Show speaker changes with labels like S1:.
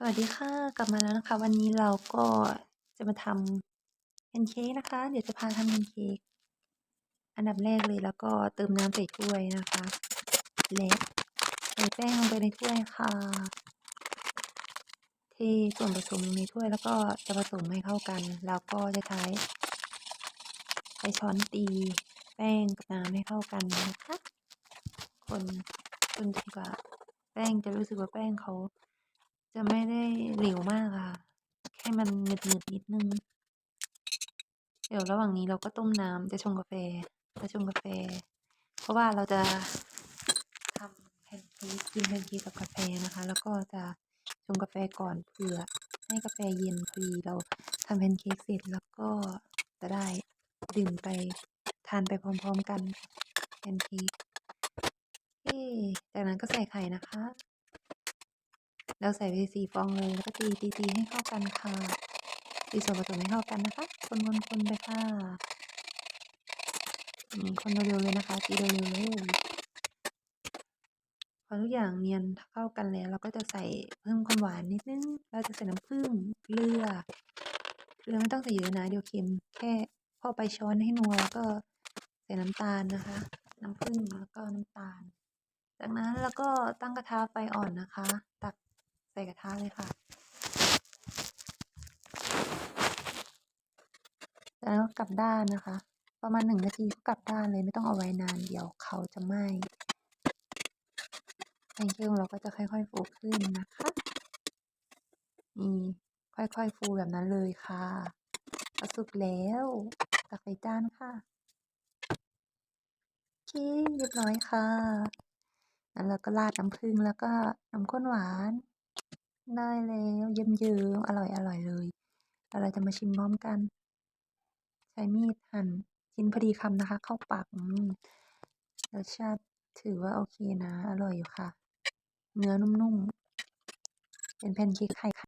S1: สวัสดีค่ะกลับมาแล้วนะคะ วันนี้เราก็จะมาทำแพนเค้กนะคะ เดี๋ยวจะพาทำแพนเค้กอันดับแรกเลยแล้วก็เติมน้ำใส่ถ้วยนะคะและใส่แป้งลงไปในถ้วยค่ะเทส่วนผสมลงในถ้วยแล้วก็จะผสมให้เข้ากัน แล้วก็จะใช้ใช้ช้อนตี แป้งกับน้ำให้เข้ากันนะคะ คนคนจนกว่าแป้งจะรู้สึกว่าแป้งเขา จะไม่ได้เหลวมากค่ะ แค่มันหนืดๆนิดนึง เดี๋ยวระหว่างนี้เราก็ต้มน้ำจะชงกาแฟจะชงกาแฟ เพราะว่าเราจะทำแพนเค้กกินแพนเค้กกับกาแฟนะคะ แล้วก็จะชงกาแฟก่อนเผื่อให้กาแฟเย็นพอดีเราทำแพนเค้กเสร็จแล้วก็จะได้ดื่มไปทานไปพร้อมๆกันแพนเค้กจากนั้นก็ใส่ไข่นะคะ เราใส่ไปสี่ฟองเลยแล้วก็ตีตีตีให้เข้ากันค่ะตีส่วนผสมให้เข้ากันนะคะ คนคนคนไปค่ะคนเร็วๆเลยนะคะตีเร็วๆเลยพอทุกอย่างเนียนเข้ากันแล้ว เราก็จะใส่เพิ่มความหวานนิดนึง เราจะใส่น้ำผึ้งเกลือเกลือไม่ต้องใส่เยอะนะเดี๋ยวเค็มแค่พอไปช้อนให้นัวแล้วก็ใส่น้ำตาลนะคะ น้ำผึ้งแล้วก็น้ำตาล จากนั้นแล้วก็ตั้งกระทะไฟอ่อนนะคะ ตัก ส่กระทะเลยค่ะแล้วกลับด้านนะคะ ประมาณหนึ่งนาทีก็กลับด้านเลยไม่ต้องเอาไว้นาน เดี๋ยวเขาจะไหม้แพนเค้กของเราก็จะค่อยๆฟูขึ้นนะคะนี่ค่อยๆฟูแบบนั้นเลยค่ะสุกแล้วตักใส่จานค่ะโอเคเรียบร้อยค่ะแล้วเราก็ราดน้ำผึ้งแล้วก็น้ำข้นหวาน ได้แล้วเยิ้มๆอร่อยอร่อยเลย เราจะมาชิมพร้อมกัน ใช้มีดหั่นชิ้นพอดีคำนะคะ เข้าปากรสชาติถือว่าโอเคนะ อร่อยอยู่ค่ะ เนื้อนุ่มๆ เป็นแพนเค้กไข่ค่ะ